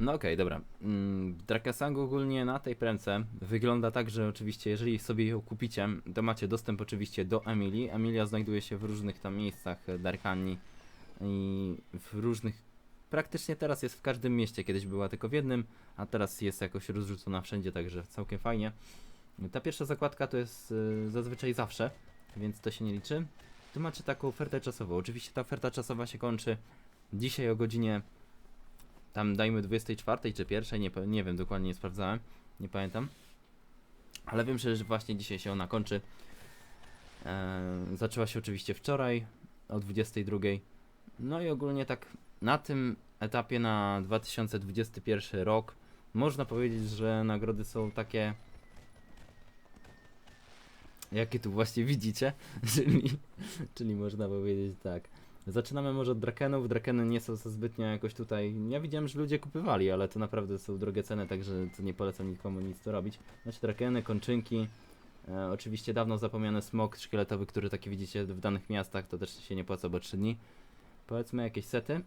No okej, dobra. Mm, Drakasang ogólnie na tej premce wygląda tak, że oczywiście jeżeli sobie ją kupicie, to macie dostęp oczywiście do Emilii. Emilia znajduje się w różnych tam miejscach e, Darkani i w różnych... Praktycznie teraz jest w każdym mieście, kiedyś była tylko w jednym, a teraz jest jakoś rozrzucona wszędzie, także całkiem fajnie. Ta pierwsza zakładka to jest e, zazwyczaj zawsze, więc to się nie liczy. Tu macie taką ofertę czasową. Oczywiście ta oferta czasowa się kończy dzisiaj o godzinie tam dajmy 24 czy pierwszej, nie, nie wiem, dokładnie nie sprawdzałem, nie pamiętam. Ale wiem, że właśnie dzisiaj się ona kończy. Eee, zaczęła się oczywiście wczoraj o 22. No i ogólnie tak na tym etapie na 2021 rok można powiedzieć, że nagrody są takie jakie tu właśnie widzicie, czyli, czyli można powiedzieć tak. Zaczynamy może od Drakenów. Drakeny nie są zbytnio jakoś tutaj. Ja widziałem, że ludzie kupywali, ale to naprawdę są drogie ceny, także to nie polecam nikomu nic to robić. Znaczy Drakeny, kończynki. E, oczywiście dawno zapomniany smok szkieletowy, który taki widzicie w danych miastach, to też się nie płaca, bo 3 dni. Powiedzmy jakieś sety.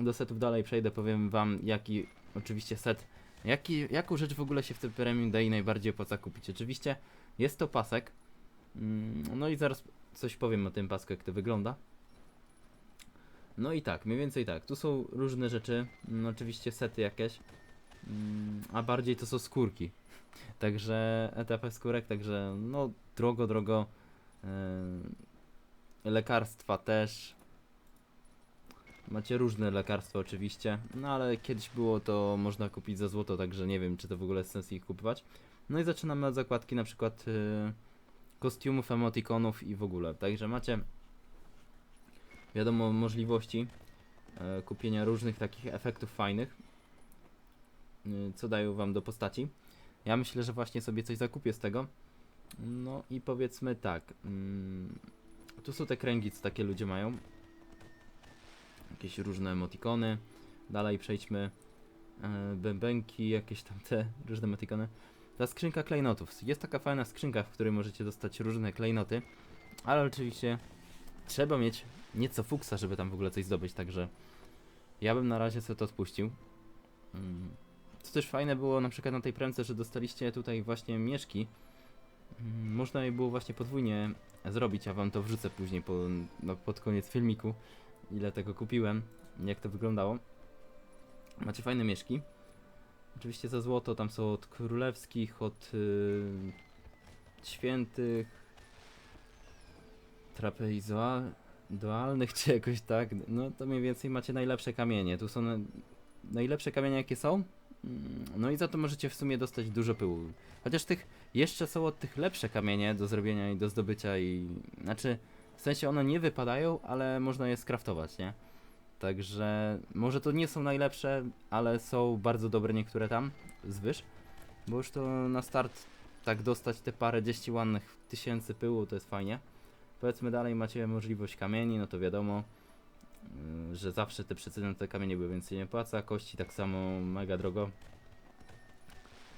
Do setów dalej przejdę, powiem wam jaki oczywiście set, jaki, jaką rzecz w ogóle się w tym Premium Day najbardziej opłaca kupić. Oczywiście jest to pasek. Mm, No i zaraz coś powiem o tym pasku, jak to wygląda. No i tak, mniej więcej tak. Tu są różne rzeczy, mm, oczywiście sety jakieś, mm, a bardziej to są skórki. Także etapy skórek, także no drogo, drogo. Yy, lekarstwa też. Macie różne lekarstwa oczywiście, no ale kiedyś było to można kupić za złoto, także nie wiem czy to w ogóle jest sens ich kupować. No i zaczynamy od zakładki na przykład yy, kostiumów, emotikonów i w ogóle. Także macie wiadomo możliwości e, kupienia różnych takich efektów fajnych, y, co dają wam do postaci. Ja myślę, że właśnie sobie coś zakupię z tego. No i powiedzmy tak. Mm, tu są te kręgi, co takie ludzie mają. Jakieś różne emotikony. Dalej przejdźmy. E, bębenki, jakieś tam te różne emotikony. Ta skrzynka klejnotów. Jest taka fajna skrzynka, w której możecie dostać różne klejnoty. Ale oczywiście trzeba mieć nieco fuksa, żeby tam w ogóle coś zdobyć, także ja bym na razie sobie to odpuścił. Mm. Co też fajne było na przykład na tej premce, że dostaliście tutaj właśnie mieszki. Mm, Można je było właśnie podwójnie zrobić, ja wam to wrzucę później po, no, pod koniec filmiku, ile tego kupiłem, jak to wyglądało. Macie fajne mieszki. Oczywiście za złoto tam są od królewskich, od yy, świętych, trapeizoalnych czy jakoś tak, no to mniej więcej macie najlepsze kamienie. Tu są na, najlepsze kamienie jakie są. Mm, No i za to możecie w sumie dostać dużo pyłu. Chociaż tych jeszcze są od tych lepsze kamienie do zrobienia i do zdobycia i znaczy w sensie one nie wypadają, ale można je skraftować, nie? Także może to nie są najlepsze, ale są bardzo dobre niektóre tam zwyż. Bo już to na start tak dostać te parę dzieści ładnych tysięcy pyłu to jest fajnie. Powiedzmy dalej macie możliwość kamieni, no to wiadomo, yy, że zawsze te przecedente kamienie były więcej nie płaca, kości tak samo mega drogo.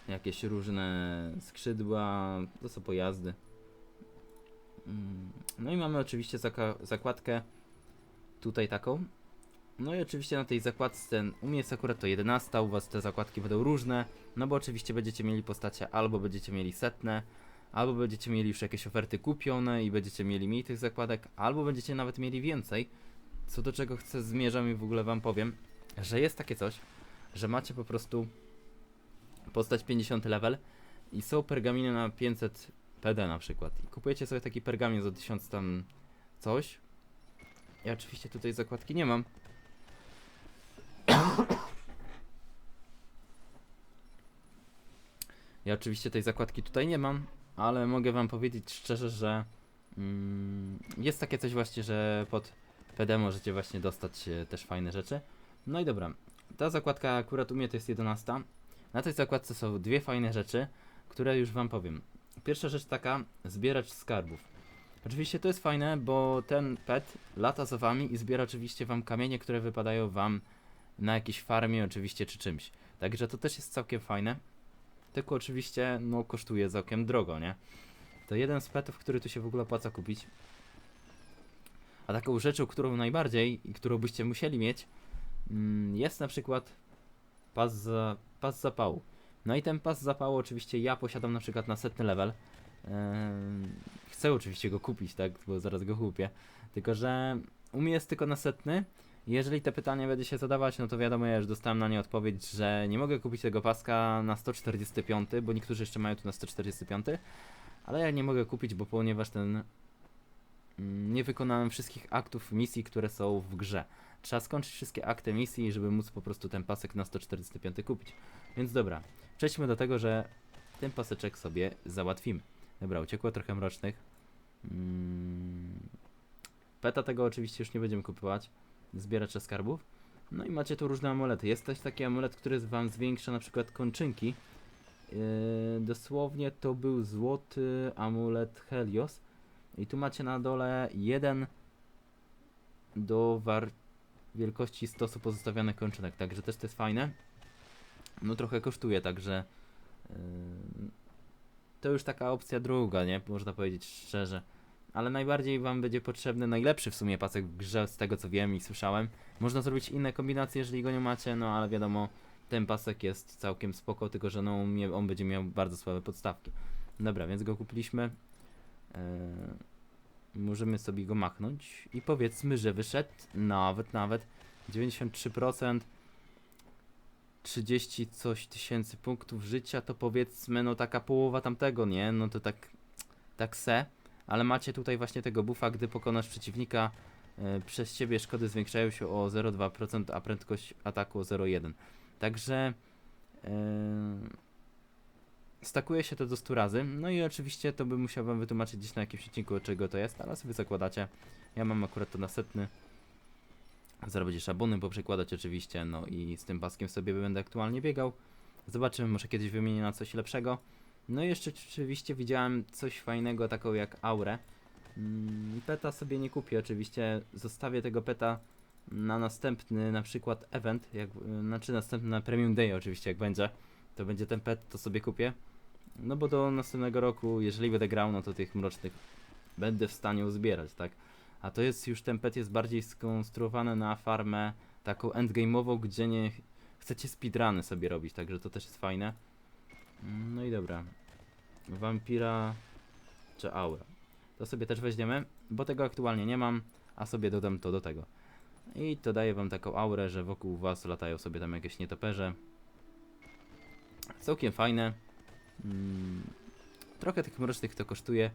Jakieś różne skrzydła, to są pojazdy. Mm, No i mamy oczywiście zakładkę tutaj taką. No i oczywiście na tej zakładce, u mnie jest akurat to 11, u was te zakładki będą różne, no bo oczywiście będziecie mieli postacie albo będziecie mieli setne, albo będziecie mieli już jakieś oferty kupione i będziecie mieli mniej tych zakładek, albo będziecie nawet mieli więcej. Co do czego chcę zmierzam i w ogóle wam powiem, że jest takie coś, że macie po prostu postać 50 level i są pergaminy na 500 PD na przykład. I kupujecie sobie taki pergamin za 1000 tam coś. Ja oczywiście tutaj zakładki nie mam. Ja oczywiście tej zakładki tutaj nie mam, ale mogę wam powiedzieć szczerze, że mm, jest takie coś właśnie, że pod PD możecie właśnie dostać e, też fajne rzeczy. No i dobra, ta zakładka akurat u mnie to jest 11. Na tej zakładce są dwie fajne rzeczy, które już wam powiem. Pierwsza rzecz taka, zbieracz skarbów. Oczywiście to jest fajne, bo ten pet lata za wami i zbiera oczywiście wam kamienie, które wypadają wam na jakiejś farmie oczywiście czy czymś. Także to też jest całkiem fajne. Tylko oczywiście no kosztuje całkiem drogo, nie? To jeden z petów, który tu się w ogóle opłaca kupić. A taką rzeczą, którą najbardziej i którą byście musieli mieć, mm, jest na przykład pas, za, pas zapału. No i ten pas zapału oczywiście ja posiadam na przykład na setny level. Em, chcę oczywiście go kupić, tak, bo zaraz go kupię. Tylko, że u mnie jest tylko na setny. Jeżeli te pytania będzie się zadawać, no to wiadomo, ja już dostałem na nie odpowiedź, że nie mogę kupić tego paska na 145, bo niektórzy jeszcze mają tu na 145, ale ja nie mogę kupić, bo ponieważ ten mm, nie wykonałem wszystkich aktów misji, które są w grze. Trzeba skończyć wszystkie akty misji, żeby móc po prostu ten pasek na 145 kupić. Więc dobra, przejdźmy do tego, że ten paseczek sobie załatwimy. Dobra, uciekło trochę mrocznych. Mm. Peta tego oczywiście już nie będziemy kupować. Zbieracze skarbów. No i macie tu różne amulety. Jest też taki amulet, który wam zwiększa na przykład kończynki. Yy, dosłownie to był złoty amulet Helios. I tu macie na dole jeden do wielkości stosu pozostawionych kończynek, także też to jest fajne. No trochę kosztuje, także yy, to już taka opcja druga, nie? Można powiedzieć szczerze. Ale najbardziej wam będzie potrzebny najlepszy w sumie pasek w grze, z tego co wiem i słyszałem. Można zrobić inne kombinacje, jeżeli go nie macie, no ale wiadomo, ten pasek jest całkiem spoko, tylko że no, on będzie miał bardzo słabe podstawki. Dobra, więc go kupiliśmy. Eee, możemy sobie go machnąć i powiedzmy, że wyszedł nawet, nawet 93%, 30 coś tysięcy punktów życia, to powiedzmy, no taka połowa tamtego, nie? No to tak, tak se, ale macie tutaj właśnie tego buffa, gdy pokonasz przeciwnika, e, przez ciebie szkody zwiększają się o 0,2%, a prędkość ataku o 0,1. Także e, stakuje się to do 100 razy. No i oczywiście to bym musiał wam wytłumaczyć gdzieś na jakimś odcinku, od czego to jest, ale sobie zakładacie. Ja mam akurat to na setny. Zaraz będzie szabuny poprzekładać oczywiście, no i z tym paskiem sobie będę aktualnie biegał. Zobaczymy, może kiedyś wymienię na coś lepszego. No i jeszcze oczywiście widziałem coś fajnego, taką jak aurę. Mm, Peta sobie nie kupię oczywiście, zostawię tego peta na następny na przykład event, jak, znaczy następny na Premium Day oczywiście jak będzie, to będzie ten pet, to sobie kupię. No bo do następnego roku, jeżeli będę grał, no to tych mrocznych będę w stanie uzbierać, tak? A to jest już ten pet jest bardziej skonstruowany na farmę taką endgame'ową, gdzie nie ch- chcecie speedruny sobie robić, także to też jest fajne. Mm, No i dobra. Vampira czy aura. To sobie też weźmiemy, bo tego aktualnie nie mam, a sobie dodam to do tego. I to daje wam taką aurę, że wokół was latają sobie tam jakieś nietoperze. Całkiem fajne. Mm, trochę tych mrocznych to kosztuje.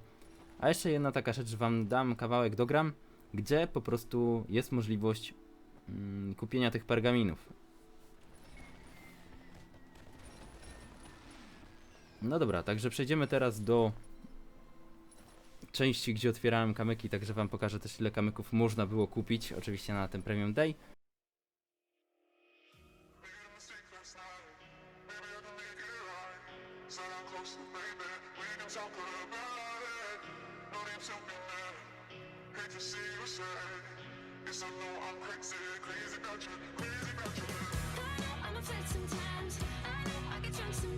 A jeszcze jedna taka rzecz, wam dam kawałek do gram, gdzie po prostu jest możliwość mm, kupienia tych pergaminów. No dobra, także przejdziemy teraz do części, gdzie otwierałem kamyki, także wam pokażę też ile kamyków można było kupić, oczywiście na tym Premium Day. Sometimes. I know I get drunk some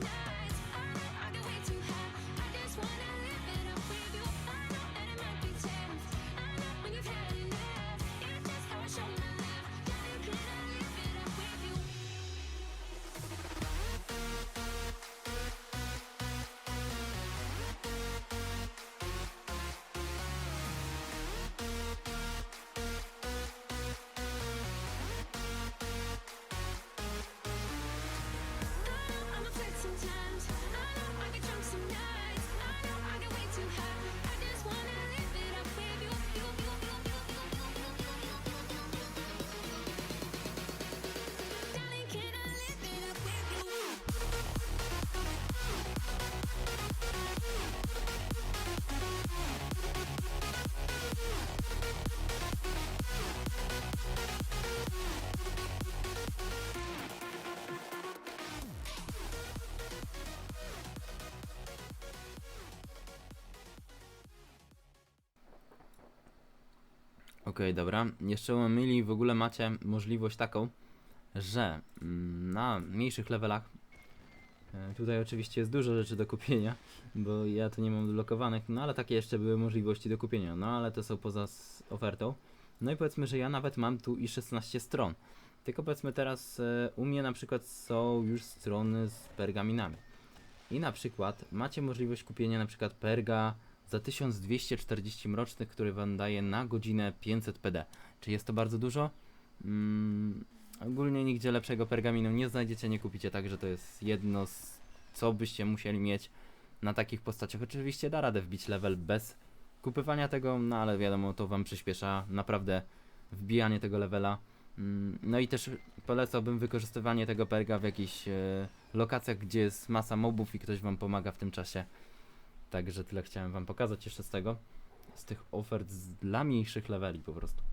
Okej, dobra. Jeszcze u w ogóle macie możliwość taką, że mm, na mniejszych levelach e, tutaj oczywiście jest dużo rzeczy do kupienia, bo ja tu nie mam blokowanych, no ale takie jeszcze były możliwości do kupienia, no ale to są poza ofertą. No i powiedzmy, że ja nawet mam tu i 16 stron. Tylko powiedzmy teraz e, u mnie na przykład są już strony z pergaminami. I na przykład macie możliwość kupienia na przykład perga za 1240 mrocznych, który wam daje na godzinę 500 PD. Czy jest to bardzo dużo? Mm, ogólnie nigdzie lepszego pergaminu nie znajdziecie, nie kupicie, także to jest jedno z co byście musieli mieć na takich postaciach. Oczywiście da radę wbić level bez kupywania tego, no ale wiadomo, to wam przyspiesza naprawdę wbijanie tego levela. Mm, No i też polecałbym wykorzystywanie tego perga w jakichś e, lokacjach, gdzie jest masa mobów i ktoś wam pomaga w tym czasie. Także tyle chciałem wam pokazać jeszcze z tego. Z tych ofert dla mniejszych leveli po prostu.